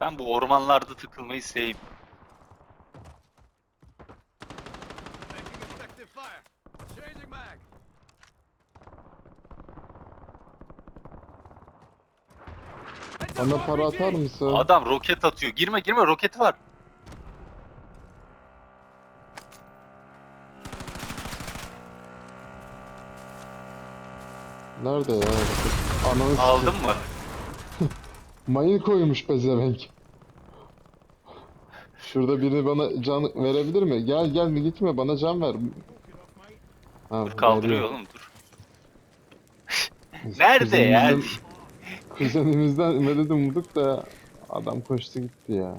Ben bu ormanlarda tıkılmayı sevmiyorum. Bana para atar mısın? Adam roket atıyor. Girme girme roketi var. Nerede ya? Ananı Aldın mı? Mayın koymuş pezevenk. Şurada biri bana can verebilir mi? Gel gel mi gitme bana can ver. Ha, Dur kaldırıyor veriyor. oğlum dur. Nerede ya? Kuzenimizden, kuzenimizden medet umduk da adam koştu gitti ya.